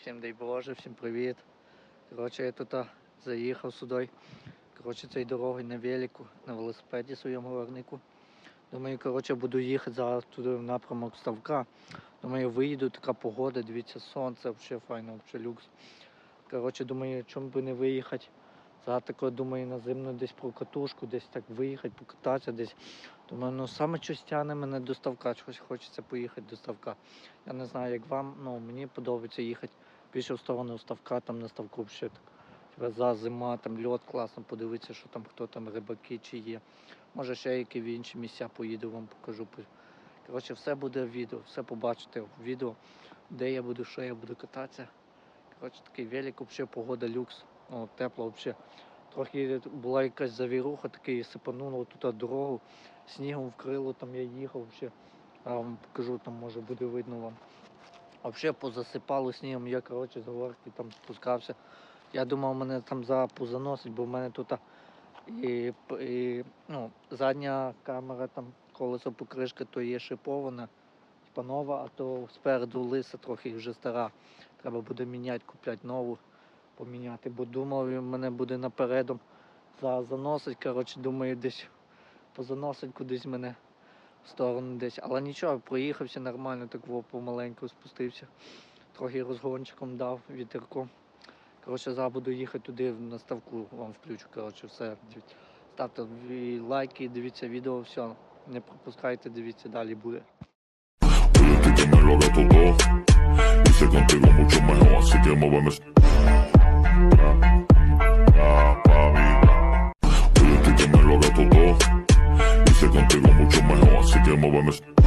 Всім дай Боже, всім привіт. Коротше, я тут заїхав сюди. Коротше, цією дорогою на велику, на велосипеді своєму горнику. Думаю, коротше, буду їхати зараз туди в напрямок ставка. Думаю, виїду, така погода, дивіться, сонце, взагалі файно, взагалі люкс. Коротше, думаю, чому би не виїхати. Зараз тако, думаю, на зимну десь про катушку, десь так виїхати, покататися десь. Думаю, ну саме щось тягне мене до ставка, щось хочеться поїхати до ставка. Я не знаю, як вам, ну мені подобається їхати більше в сторону ставка, там на ставку взагалі за зима, там льот класно, подивитися, що там хто там рибаки чи є. Може ще які в інші місця поїду, вам покажу. Коротше, все буде в відео, все побачите в відео, де я буду, що я буду кататися. Коротше, такий велик, взагалі погода люкс, ну, тепло взагалі. Трохи була якась завіруха, такий сипануло тут дорогу, снігом вкрило, там я їхав взагалі. А вам покажу, там може буде видно вам. Взагалі позасипало снігом, я коротше з горки там спускався. Я думав, мене там запу заносить, бо в мене тут і, і, ну, задня камера, там колесо покришка, то є шипована, типа нова, а то спереду лиса трохи вже стара. Треба буде міняти, купляти нову, поміняти. Бо думав, мене буде напередом за- заносить. Коротше, думаю, десь позаносить кудись мене в сторону десь. Але нічого, проїхався нормально, так помаленьку спустився. Трохи розгончиком дав вітерком. Коротше, зараз буду їхати туди на ставку, вам включу. Коротше, все. Ставте лайки, дивіться відео, все. Не пропускайте, дивіться, далі буде. Contigo mucho mejor, así que muéveme.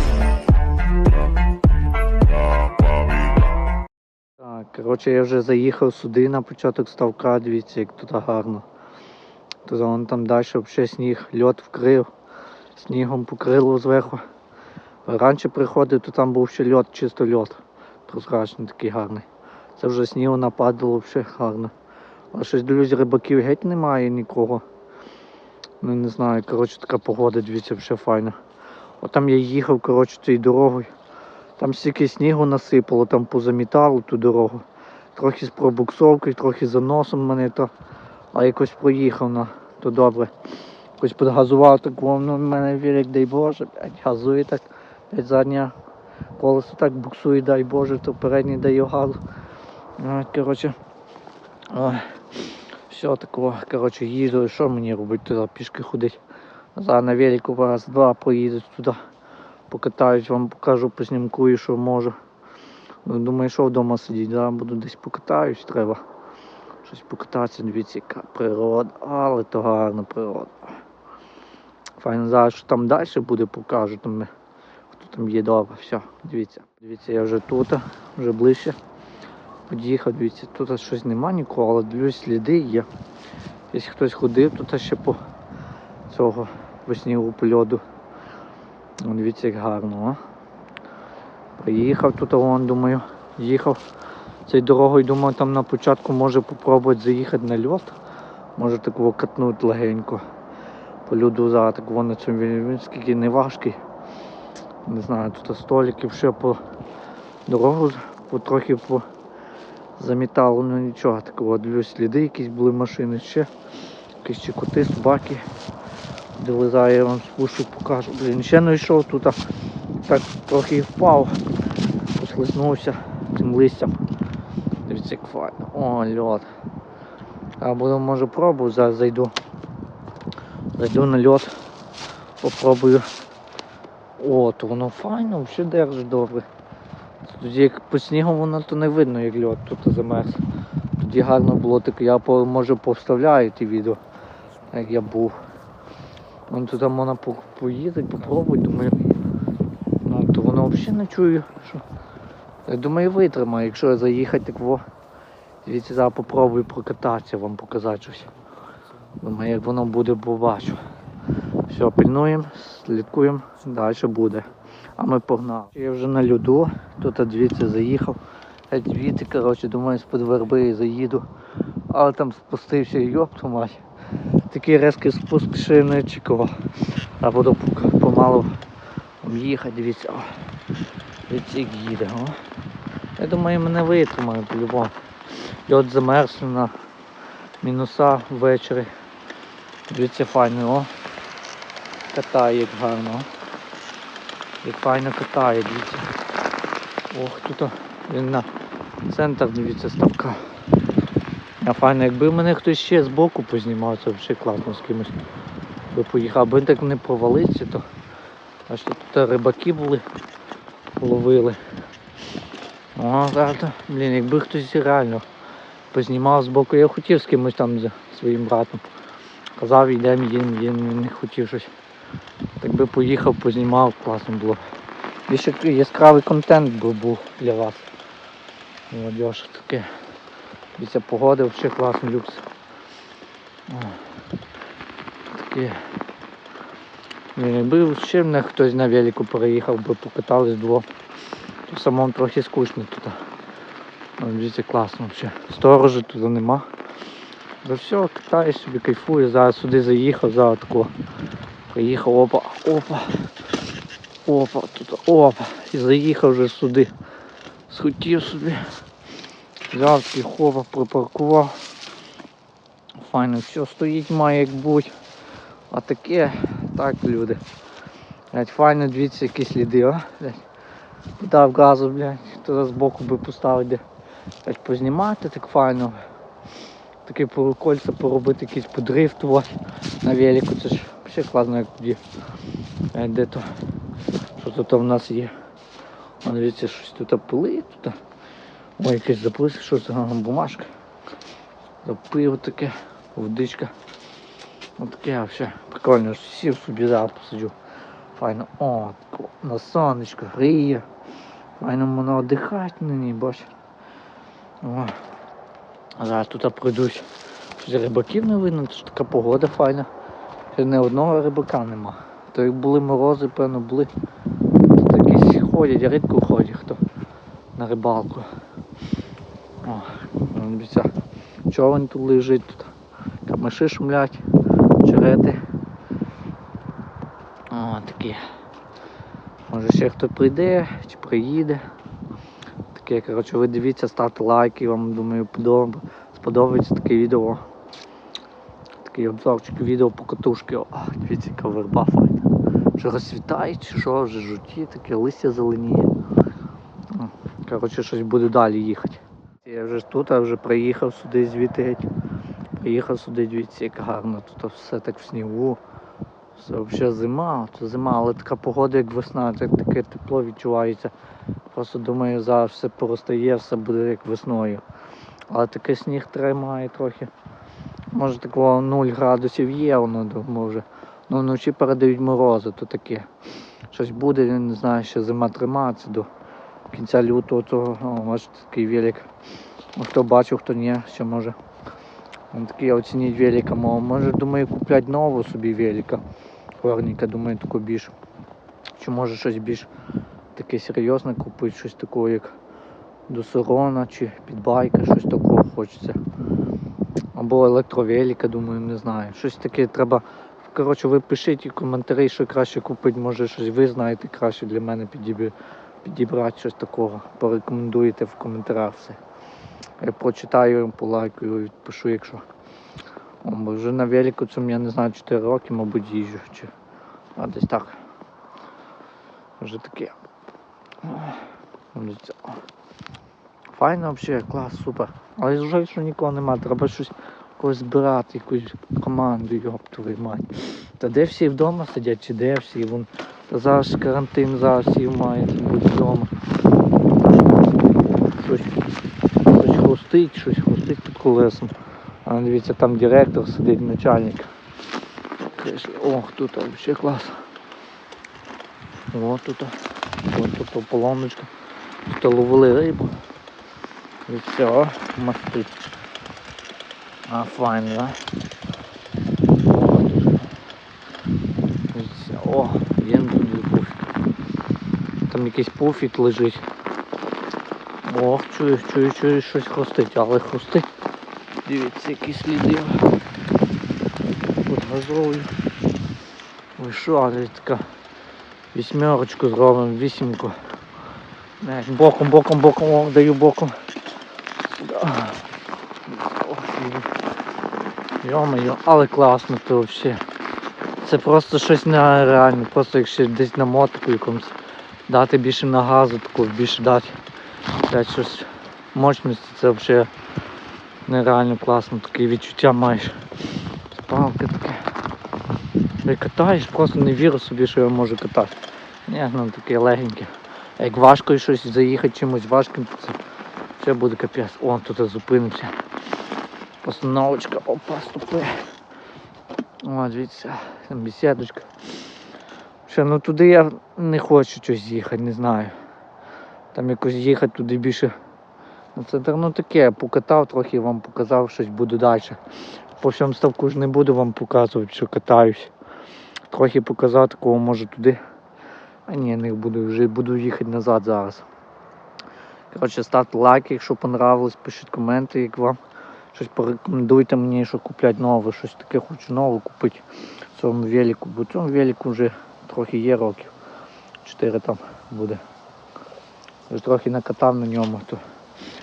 Коротше, я вже заїхав сюди на початок ставка, дивіться, як тут гарно. Тут вон там далі взагалі сніг, льот вкрив, снігом покрило зверху. Раніше приходив, то там був ще льот, чисто льот. Прозрачний такий гарний. Це вже снігу нападало взагалі гарно. А щось дивлюсь, рибаків геть немає нікого. Ну не знаю, коротше така погода, дивіться, вже файно. От там я їхав, коротше, цією дорогою. Там стільки снігу насипало, там позамітало ту дорогу. Трохи з пробуксовкою, трохи за носом мене то. А якось проїхав на то добре. Якось підгазував так, воно в мене вірик, дай Боже, газує так, блядь, задня колесо так буксує, дай Боже, то передній дає газу. Ну, коротше. Все такого, коротше, їду, що мені робити туди, пішки ходити. Зараз на велику раз, два поїду туди покатаюсь, вам покажу, поснімкую, що можу. Думаю, що вдома сидіти, зараз буду десь покатаюсь, треба. Щось покататися, дивіться, яка природа, але то гарна природа. Файно зараз, що там далі буде, покажу, там, хто там є добре. Все, дивіться. Дивіться, я вже тут, вже ближче. Під'їхав, дивіться, тут щось нема нікого, але дивлюсь, сліди є. Якщо хтось ходив, тут ще по цього по снігу. Дивіться, як гарно, а. Приїхав тут, вон, думаю, їхав цією дорогою, думаю, там на початку може попробувати заїхати на льот. Може так катнути легенько. По льоду зараз так вон на цьому він, скільки не важкий. Не знаю, тут столиків ще по дорогу по, трохи по замітало, ну нічого такого. Дивлюсь, сліди якісь були машини ще. Якісь чи коти, собаки. Де вилізаю, я вам спущу, покажу. Блін, ще не йшов тут, так трохи впав, послизнувся цим листям. Дивіться, як файно. О, льот. А буду, може, пробую, зараз зайду. Зайду на льот, попробую. О, то воно файно, взагалі держить добре. Тоді як по снігу воно то не видно, як льот тут замерз. Тоді гарно було таке, я може повставляю ті відео, як я був. Вон туди можна по- поїздити, попробувати, думаю. Взагалі не чую. Що... Я думаю, витримає, якщо я заїхати так во. Дивіться, зараз попробую прокататися, вам показати щось. Думаю, як воно буде, побачу. Все, пильнуємо, слідкуємо, далі буде. А ми погнали. Я вже на льоду, тут дивіться, заїхав. Геть звідти, коротше, думаю, з-під верби заїду. Але там спустився йопту мать. Такий резкий спуск ще не чекав. А буду помалу їхати, дивіться. Як їде. О. Я думаю, мене витримає по-любому. Льот замерзне на мінуса ввечері. Дивіться, файно, о. Катає як гарно. Як файно катає, дивіться. Ох, тут він на центр, дивіться, ставка. А файно, якби мене хтось ще з боку познімав, це взагалі класно з кимось. Би поїхав, аби так не провалився, то аж тут рибаки були, ловили. О, правда, блін, якби хтось реально познімав з боку. Я хотів з кимось там з своїм братом. Казав, йдемо, їдемо, він не хотів щось. Так би поїхав, познімав, класно було. Більше яскравий контент би був для вас. Молодіж таке. Дивіться, погода взагалі класний люкс. Таке. Блін, Якби ще мене хтось на велику переїхав, би покатались двох, то самому трохи скучно тут. Дивіться, класно взагалі. Сторожа тут нема. За все, катаюсь собі, кайфую. Зараз сюди заїхав, зараз тако. Приїхав, опа, опа. Опа, тут, опа. І заїхав вже сюди. Схотів собі. Взяв такий хопа, припаркував. Файно, все стоїть має як бути. А таке, так, люди. Блять, файно, дивіться, які сліди, а? Блять. Дав газу, блядь, туди збоку би поставити, де блядь, познімати так файно. Таке кольця поробити, якийсь подрифтувати на велику, це ж ще класно, як тоді. Де то? Що тут в нас є? А дивіться, щось тут пили, тут. Ой, якийсь запис, що це бумажка. Запив таке, водичка. Ось таке взагалі прикольно, що сів собі зараз. Файно. О, тако, на сонечко гріє. Файно можна віддихати на ній, бач. О. Зараз тут пройдусь. Щось рибаків не видно, це така погода файна. Ще не одного рибака нема. То як були морози, певно, були. Тут якісь ходять, рідко ходять хто на рибалку. О, дивіться, човен тут лежить, тут камиші шумлять, черети. О, такі. Може ще хто прийде чи приїде. Таке, коротше, ви дивіться, ставте лайки, вам думаю подоб... сподобається таке відео. Такий обзорчик відео по катушки. О, дивіться, яка верба файна. Вже розцвітає чи що, вже жуті, таке листя зеленіє. Коротше, щось буду далі їхати. Я вже тут, а вже приїхав сюди звідти. Приїхав сюди, дивіться, як гарно. Тут все так в снігу. Все взагалі зима, це зима, але така погода, як весна, так таке тепло відчувається. Просто думаю, зараз все поростає, все буде як весною. Але такий сніг тримає трохи. Може такого 0 градусів є, воно може. Ну вночі передають морози, то таке. Щось буде, я не знаю, ще зима тримається до кінця лютого, то бачите, такий велик. Хто бачив, хто ні, ще може. Він такий оцініть велика мова. Може, думаю, куплять нову собі велика. Горніка, думаю, таку більш. Чи може щось більш таке серйозне купити, щось такого, як до Сорона чи підбайка, щось такого хочеться. Або електровелика, думаю, не знаю. Щось таке треба. Коротше, ви пишіть коментарі, що краще купити, може щось ви знаєте краще для мене підібрати щось такого. Порекомендуєте в коментарях все. Прочитаю, полайкаю, відпишу, якщо. О, вже на велику цьому, я не знаю, 4 роки, мабуть, їжджу. Чи... А десь так. Вже таке. Файно взагалі, клас, супер. Але жаль, що нікого немає, треба щось когось збирати, якусь команду, йоп мать. Та де всі вдома сидять, чи де всі? Вон, та зараз карантин, зараз всі мають бути вдома. Щось, щось хрустить, щось хрустить під колесом. А дивіться, там директор сидить, начальник. Ох, тут взагалі клас. О, тут. Ось тут поломочка. Тут ловили рибу. І все, мастить. А, файно, да? О, є тут пуфік. Там якийсь пуфік лежить. Ох, чую, чую, чую, щось хрустить, але хрустить. Дивіться, які сліди. Тут газовий. Ви що, але така вісьмерочку зробимо, вісімку. Боком, боком, боком, о, даю боком. Йо-моє, але класно це взагалі. Це просто щось нереальне, просто якщо десь на мотику якомусь дати більше на газу, таку більше дати. Дати щось мощності, це взагалі нереально класно, таке відчуття маєш. Спалки таке. Ти катаєш, просто не вірю собі, що я можу катати. Ні, ну таке легеньке. А як важко щось заїхати чимось важким, то це ще буде капець. О, тут зупинився. Постановочка, опа, стопи. О, дивіться, там бесідочка. Ще, ну туди я не хочу щось їхати, не знаю. Там якось їхати туди більше. Ну це ну таке, покатав трохи, вам показав, щось буду далі. По всьому ставку ж не буду вам показувати, що катаюсь. Трохи показав такого може туди. А ні, не буду, вже буду їхати назад зараз. Коротше, ставте лайки, якщо понравилось, пишіть коменти, як вам. Щось порекомендуйте мені, що купляти нове, щось таке хочу нове купити в цьому велику, бо в цьому велику вже трохи є років. Чотири там буде. Вже трохи накатав на ньому, то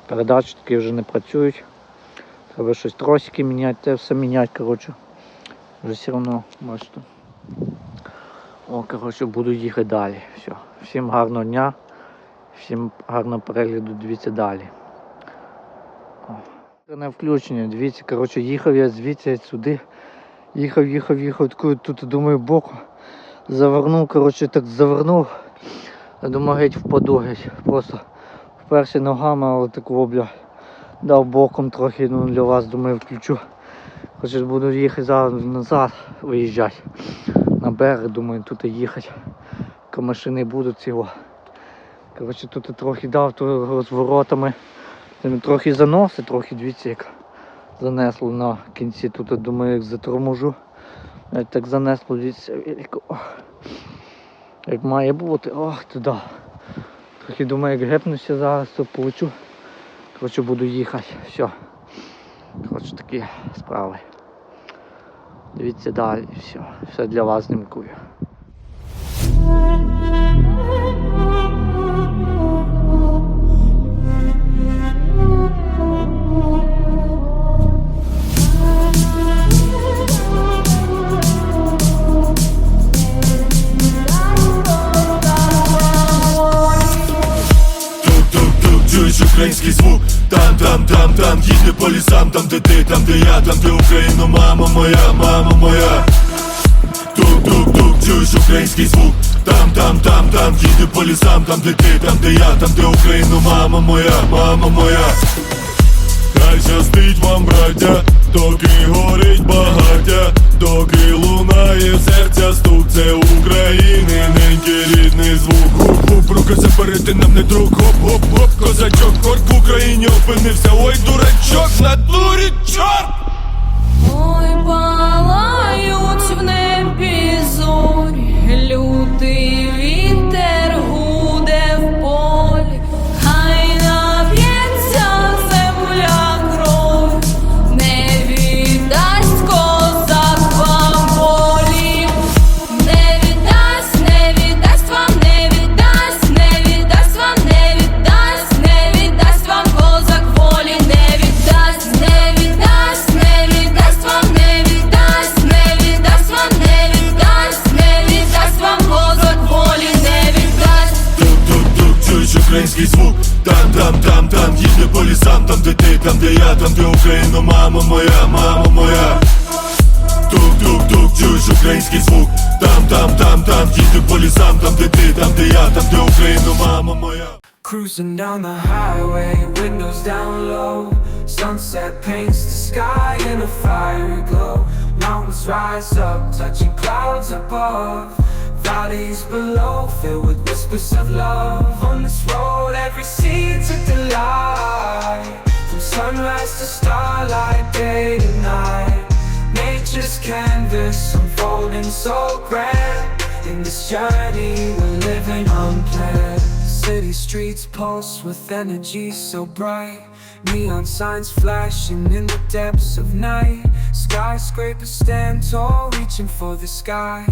передачі такі вже не працюють. Треба щось тросики міняти, те все міняти, коротше. Вже все одно, бачите. О, коротше, буду їхати далі. Все. Всім гарного дня, всім гарного перегляду, дивіться далі. О. Не включення, дивіться, коротше, їхав я звідси сюди. Їхав, їхав, їхав, таку тут думаю боку. Завернув, коротше, так завернув. Я думаю, геть впаду геть. Просто вперше ногами, але такого, бля, дав боком трохи, ну для вас думаю включу. Хоча буду їхати зараз назад, виїжджати. На берег, думаю, тут їхати. Поки машини будуть цього. Коротше, тут трохи дав то з воротами. Трохи заносить, трохи дивіться як занесло на кінці. Тут думаю, як заторможу. Як так занесло, дивіться, велико. Як має бути, ох, туди. Трохи думаю, як гепнуся зараз, то получу. Коротше, буду їхати. Все. Коротше, такі справи. Дивіться далі, все. Все для вас знімкую. Український звук. Там, там, там, там, їде по лісам Там, де ти, там, де я, там, де Україна, мама моя, мама моя. Тук-тук-тук, чуєш український звук. Там, там, там, там, їде по лісам Там, де ти, там, де я, там, де Україна, мама моя, мама моя Хай щастить вам, браття, доки горить багаття, доки лунає серця стук, це України, ненький рідний звук. Хуп-хуп, рукася перед нам не друг, хоп-хоп-хоп, козачок, хорт в Україні опинився, ой, дурачок, на дурі чорт! Український звук Там, там, там, там, їде по лісам Там, де ти, там, де я, там, де Україна, мама моя, мама моя Тук-тук-тук, чуєш український звук Там, там, там, там, їде по лісам Там, де ти, там, де я, там, де Україна, мама моя Cruising down the highway, windows down low. Sunset paints the sky in a fiery glow. Mountains rise up, touching clouds above. Valleys below, filled with whispers of love. On this road, every seed's a delight. From sunrise to starlight, day to night. Nature's canvas unfolding so grand. In this journey, we're living unplanned. City streets pulse with energy so bright. Neon signs flashing in the depths of night. Skyscrapers stand tall, reaching for the sky.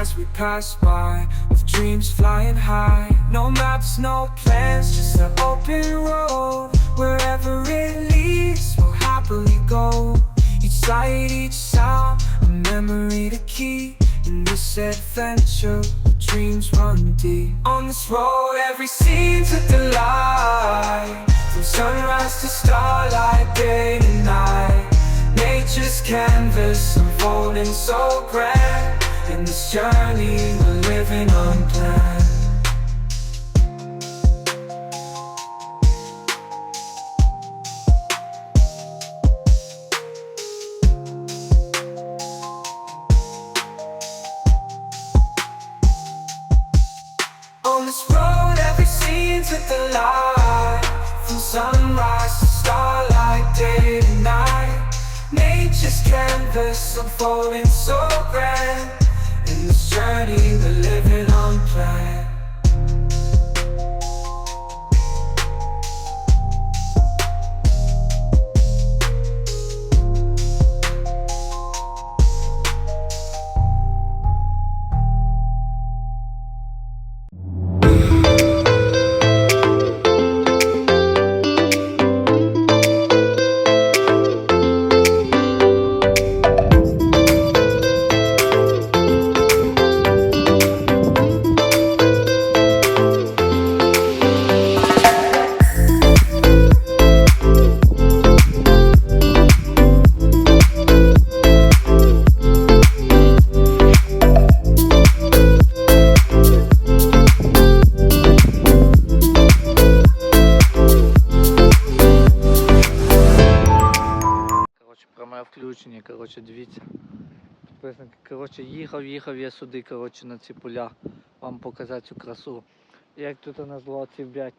As we pass by, with dreams flying high. No maps, no plans, just an open road. Wherever it leads, we'll happily go. Each sight, each sound, a memory to keep. In this adventure, dreams run deep. On this road, every scene's a delight. From sunrise to starlight, day to night. Nature's canvas unfolding so grand. In this journey, we're living unplanned. On this road, every scene's with the light. From sunrise to starlight, day to night. Nature's canvas unfolding this journey we're living on plan. Коротше, їхав, їхав я сюди, коротше, на ці поля. Вам показати цю красу. Як тут на злоці, блядь,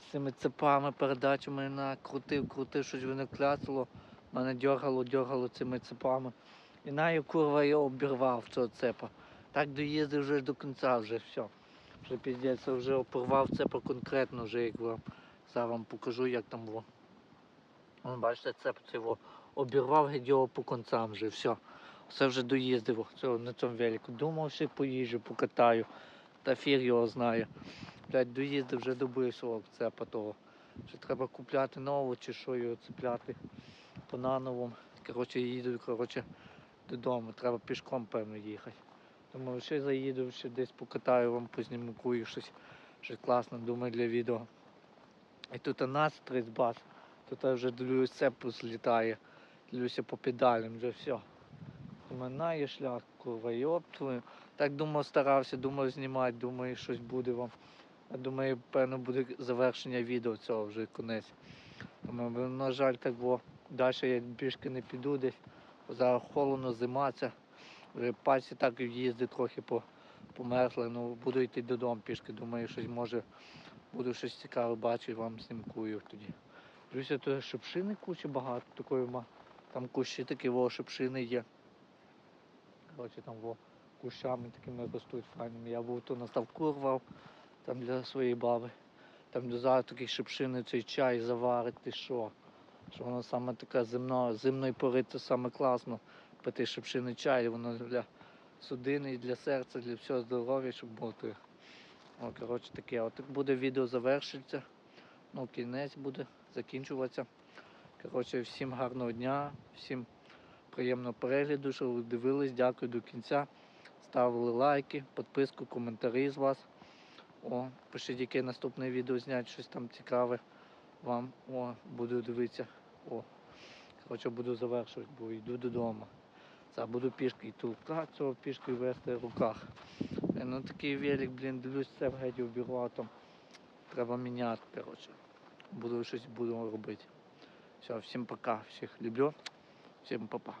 з цими цепами, передачами накрутив, крутив, щось воно кляцало. Мене дергало, дергало цими цепами. І наю, курва, я обірвав цього цепа. Так доїздив вже до кінця, вже все. Вже піздець, вже порвав цепа конкретно, вже як вам. Зараз вам покажу, як там було. Бачите, цеп цього обірвав геть його по концам вже, все. Все вже доїздив на цьому велику. Думав, що поїжджу, покатаю. Та фір його знає. Блядь, доїздив вже добив свого цепа того. Що треба купляти нову чи що його цепляти по нановому. Коротше, їду, коротше, додому. Треба пішком, певно, їхати. Думаю, ще заїду, ще десь покатаю, вам познімакую щось, щось класне, думаю, для відео. І тут у нас 30 бас. Тут я вже дивлюсь, цеп злітає. Дивлюся по педалям, вже все. Минає шлях, йоп. Так думав, старався, думав знімати, думаю, щось буде вам. Я думаю, певно буде завершення відео цього вже конець. Думаю, на жаль, так було. Далі я більше не піду десь. бо Зараз холодно, зима ця. Вже пальці так і їздить трохи по, померзли. Ну буду йти додому пішки. Думаю, щось може буду щось цікаве бачу вам снімкую тоді. Дивлюся, то шипшини куча багато такої ма. Там кущі такі во шипшини є. Коротше, там во кущами такими ростуть файними. Я був то на ставку рвав, там для своєї баби. Там зараз такі шипшини, цей чай заварити, що. Що воно саме таке земно, зимної пори це саме класно пити шипшини чай, воно для судини, для серця, для всього здоров'я, щоб бути. О, коротше таке. От буде відео завершиться. Ну, кінець буде закінчуватися. Коротше, всім гарного дня, всім приємного перегляду, що ви дивились. Дякую до кінця. Ставили лайки, підписку, коментарі з вас. О, пишіть, яке наступне відео зняти, щось там цікаве вам. О, буду дивитися. О. Коротше, буду завершувати, бо йду додому. Зараз буду пішки йти цього пішки вести в руках. Е, Ну такий велик, блін, дивлюсь, це в геть обірвав там. Треба міняти, коротше. Буду щось буду робити. Все, всім пока, всіх люблю, всім па-па.